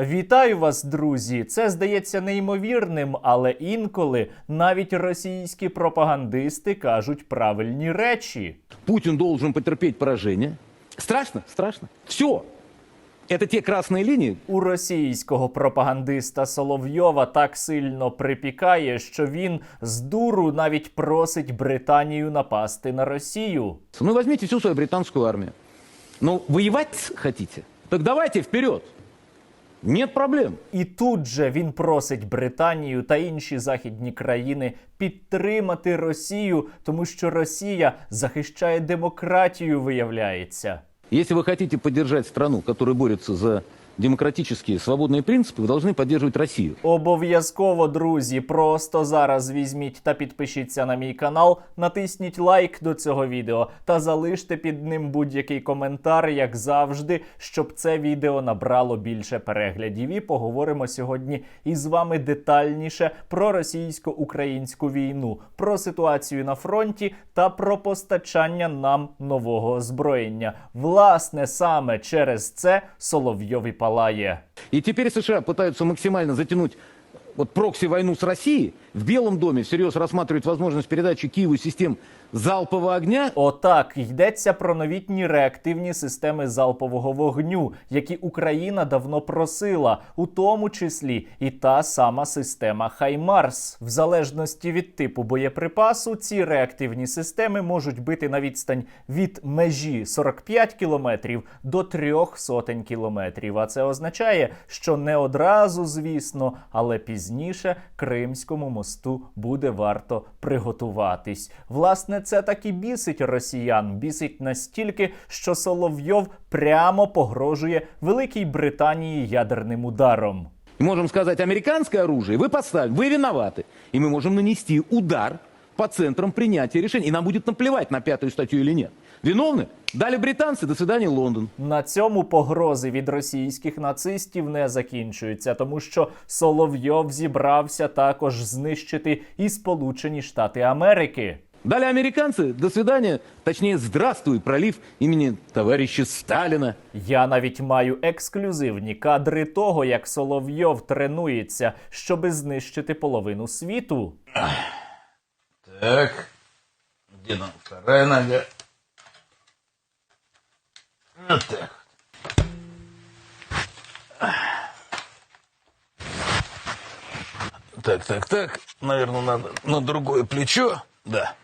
Вітаю вас, друзі! Це здається неймовірним, але інколи навіть російські пропагандисти кажуть правильні речі. Путин должен потерпеть поражение. Страшно? Страшно. Все. Это те красные линии, У російського пропагандиста Соловйова так сильно припікає, що він з дуру навіть просить Британію напасти на Росію. Ну, возьмите всю свою британскую армию. Ну, воевать хотите? Так давайте вперед. Нет проблем. І тут же він просить Британію та інші західні країни підтримати Росію, тому що Росія захищає демократію, виявляється. Якщо ви хочете підтримати страну, яка бореться за демократические свободные принципы, вы должны поддерживать Россию. Обов'язково, друзі, просто зараз візьміть та підпишіться на мій канал, натисніть лайк до цього відео та залиште під ним будь-який коментар, як завжди, щоб це відео набрало більше переглядів. І поговоримо сьогодні із вами детальніше про російсько-українську війну, про ситуацію на фронті та про постачання нам нового озброєння. Власне, саме через це Соловйові палає. И теперь США пытаются максимально затянуть вот прокси-войну с Россией. В Белом доме всерьез рассматривают возможность передачи Киеву систем залпового огня. Отак йдеться про новітні реактивні системи залпового вогню, які Україна давно просила, у тому числі і та сама система Хаймарс. В залежності від типу боєприпасу, ці реактивні системи можуть бити на відстань від межі 45 кілометрів до трьох сотень кілометрів. А це означає, що не одразу, звісно, але пізніше Кримському мосту буде варто приготуватись. Власне, це так і бісить росіян. Бісить настільки, що Соловйов прямо погрожує Великій Британії ядерним ударом. И можем сказать, американское оружие вы поставили, вы виноваты. И мы можем нанести удар по центрам принятия решений. И нам будет наплевать на пятую статью или нет. Виновны? Дали британцы, до свидания, Лондон. На цьому погрози від російських нацистів не закінчуються, тому що Соловйов зібрався також знищити і Сполучені Штати Америки. Дали американцы, до свидания, точнее, здравствуй, пролив имени товарища Сталина. Я навіть маю ексклюзивні кадри того, як Соловйов тренується, щоби знищити половину світу. Так. Где там вторая нога? Вот так. Так, так, так. Наверное, надо на другое плечо. Да.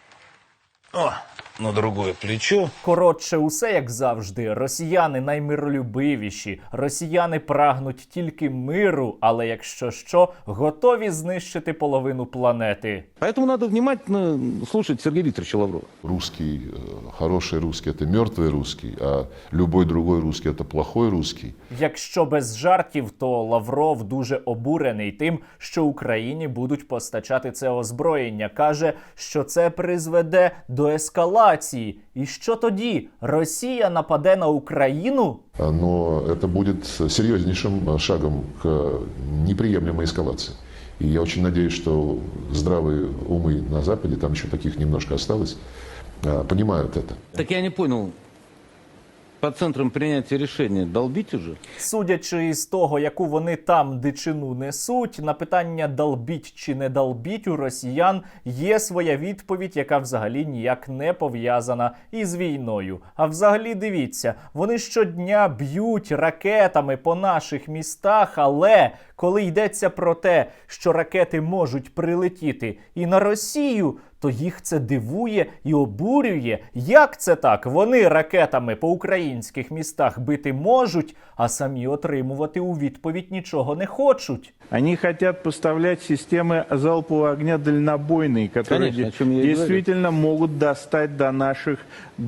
О, на другое плечо. Коротше, усе як завжди. Росіяни наймиролюбивіші. Росіяни прагнуть тільки миру, але якщо що, готові знищити половину планети. Поэтому надо внимательно слушать Сергея Викторовича Лаврова. Русский, э, хороший русский – это мертвый русский, а любой другой русский – это плохой русский. Якщо без жартів, то Лавров дуже обурений тим, що Україні будуть постачати це озброєння. каже, що це призведе до ескалації. І що тоді? Росія нападе на Україну? А, Но это будет серьезнейшим э, шагом к неприемлемой эскалации. И я очень надеюсь, что здравые умы на Западе, там еще таких немножко осталось, э, понимают это. Так я не понял, по центрам принятия решения долбить уже? Судячи із того, яку вони там дичину несуть, на питання долбіть чи не долбіть у росіян є своя відповідь, яка взагалі ніяк не пов'язана із війною. А взагалі дивіться, вони щодня б'ють ракетами по наших містах, але коли йдеться про те, що ракети можуть прилетіти і на Росію, то їх це дивує і обурює. Як це так? Вони ракетами по українських містах бити можуть, а самі отримувати у відповідь нічого не хочуть. Они хотят поставлять системы залпового огня дальнобойные, которые Конечно, о де- чем я и говорю. действительно могут достать до наших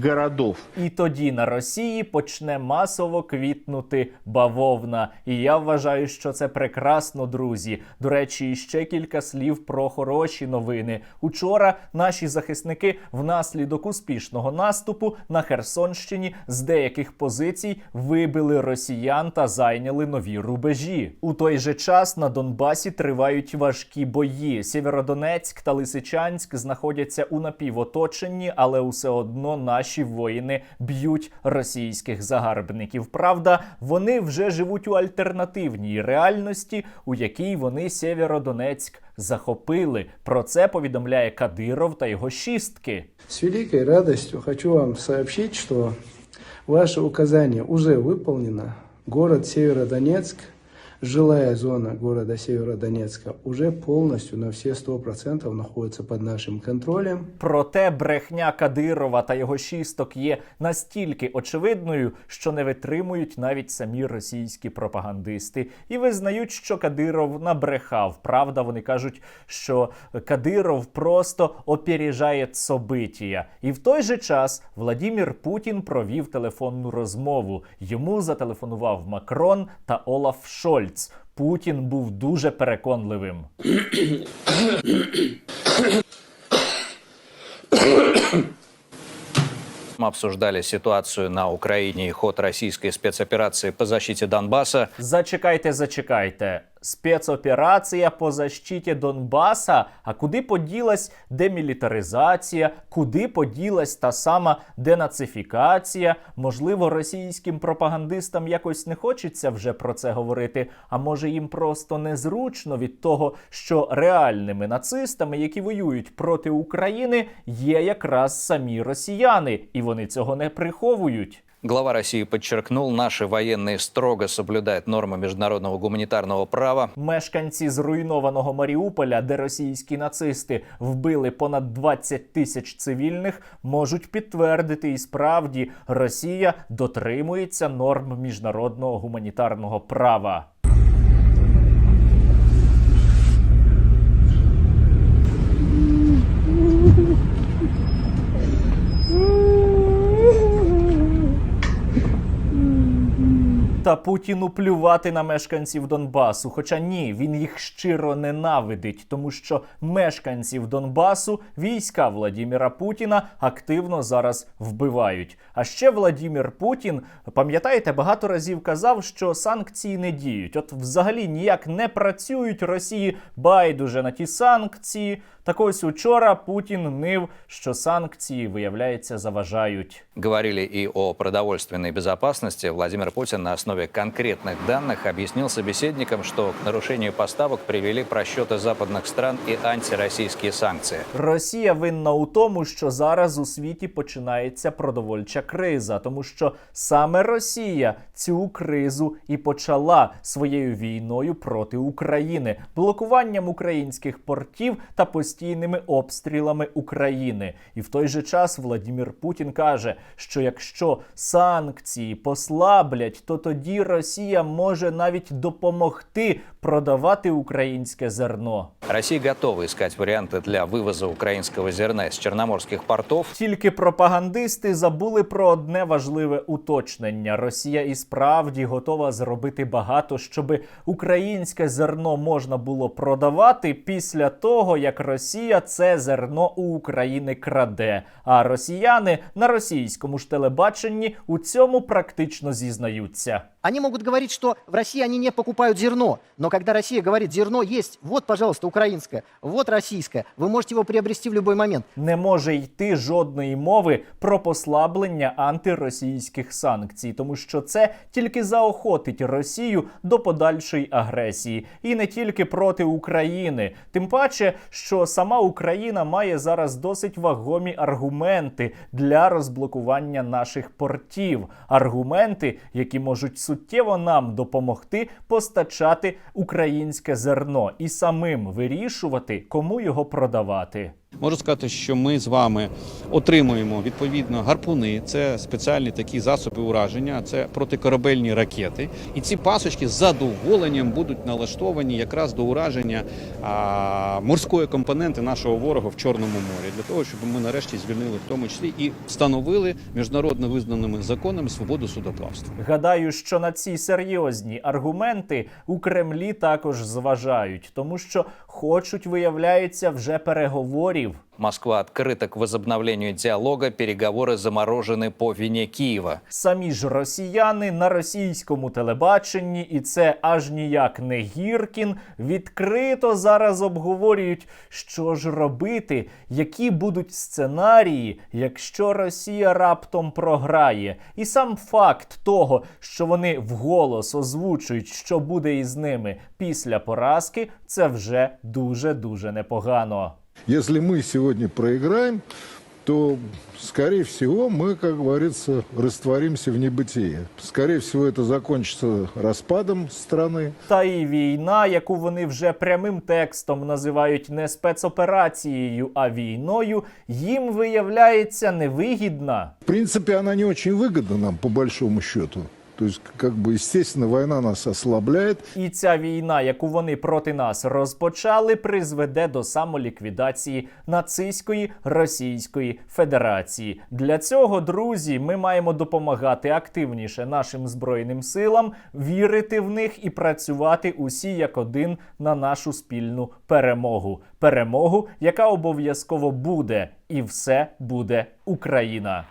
городов. І тоді на Росії почне масово квітнути бавовна. І я вважаю, що це прекрасно, друзі. До речі, ще кілька слів про хороші новини. Учора наші захисники внаслідок успішного наступу на Херсонщині з деяких позицій вибили росіян та зайняли нові рубежі. У той же час на Донбасі тривають важкі бої. Сєвєродонецьк та Лисичанськ знаходяться у напівоточенні, але усе одно наші воїни б'ють російських загарбників. Правда, вони вже живуть у альтернативній реальності, у якій вони Сєвєродонецьк захопили. Про це повідомляє Кадиров та його шістки. З великою радістю хочу вам сообщити, що ваше указання вже виконано. Город Северодонецк, жилая зона города Северодонецка уже полностью на все 100% находится под нашим контролем. Проте брехня Кадирова та його шісток є настільки очевидною, що не витримують навіть самі російські пропагандисти і визнають, що Кадиров набрехав. Правда, вони кажуть, що Кадиров просто опережає собитія. І в той же час Владімір Путін провів телефонну розмову. Йому зателефонував Макрон та Олаф Шольц. Путін був дуже переконливим. Мы обсуждали ситуацию на Украине и ход российской спецоперации по защите Донбасса. Зачекайте, зачекайте. Спецоперація по защиті Донбаса. А куди поділась демілітаризація? Куди поділась та сама денацифікація? Можливо, російським пропагандистам якось не хочеться вже про це говорити. А може їм просто незручно від того, що реальними нацистами, які воюють проти України, є якраз самі росіяни, і вони цього не приховують. Глава России подчеркнул, наши военные строго соблюдают нормы международного гуманитарного права. Мешканці зруйнованого Маріуполя, де російські нацисти вбили понад 20 тисяч цивільних, можуть підтвердити і справді Росія дотримується норм міжнародного гуманітарного права. Та Путіну плювати на мешканців Донбасу. Хоча ні, він їх щиро ненавидить, тому що мешканців Донбасу війська Владіміра Путіна активно зараз вбивають. А ще Владімір Путін, пам'ятаєте, багато разів казав, що санкції не діють. От взагалі ніяк не працюють Росії байдуже на ті санкції. Так ось учора Путін нив, що санкції, виявляється, заважають. Говорили и о продовольственной безопасности. Владимир Путин на основе конкретных данных объяснил собеседникам, что к нарушению поставок привели просчеты западных стран и антироссийские санкции. Росія винна у тому, що зараз у світі починається продовольча криза, тому що саме Росія цю кризу і почала своєю війною проти України, блокуванням українських портів та постійними обстрілами України. І в той же час Владімір Путін каже, що якщо санкції послаблять, то тоді Росія може навіть допомогти продавати українське зерно. Россия готова искать варианты для вывоза украинского зерна из черноморских портов. Тільки пропагандисти забули про одне важливе уточнення: Росія і справді готова зробити багато, щоб українське зерно можна було продавати після того, як Росія це зерно у України краде. А росіяни на російському ж телебаченні у цьому практично зізнаються. Они могут говорить, что в России они не покупают зерно. Но когда Россия говорит, зерно есть, вот, пожалуйста, украинское, вот российское, вы можете его приобрести в любой момент. не може йти жодної мови про послаблення антиросійських санкцій, тому що це тільки заохотить Росію до подальшої агресії, і не тільки проти України. Тим паче, що сама Україна має зараз досить вагомі аргументи для розблокування наших портів. Аргументи, які можуть суттєво нам допомогти постачати українське зерно і самим вирішувати, кому його продавати. Можу сказати, що ми з вами отримуємо відповідно гарпуни. Це спеціальні такі засоби ураження, це протикорабельні ракети. І ці пасочки з задоволенням будуть налаштовані якраз до ураження а, морської компоненти нашого ворога в Чорному морі, для того, щоб ми нарешті звільнили в тому числі і встановили міжнародно визнаними законами свободу судоплавства. Гадаю, що на ці серйозні аргументи у Кремлі також зважають, тому що хочуть, виявляється, вже переговорів. прорыв. Москва открыта к возобновлению диалога, переговоры заморожены по вине Киева. Самі ж росіяни на російському телебаченні, і це аж ніяк не Гіркін, відкрито зараз обговорюють, що ж робити, які будуть сценарії, якщо Росія раптом програє. І сам факт того, що вони вголос озвучують, що буде із ними після поразки, це вже дуже дуже непогано. Если мы сегодня проиграем, то, скорее всего, мы, как говорится, растворимся в небытие. Скорее всего, это закончится распадом страны. Та і війна, яку вони вже прямим текстом називають не спецоперацією, а війною, їм виявляється невигідна. В принципе, она не очень выгодна нам, по большому счету. То есть, как бы, естественно, война нас ослабляет. І ця війна, яку вони проти нас розпочали, призведе до самоліквідації нацистської Російської Федерації. Для цього, друзі, ми маємо допомагати активніше нашим збройним силам, вірити в них і працювати усі як один на нашу спільну перемогу. Перемогу, яка обов'язково буде, і все буде Україна.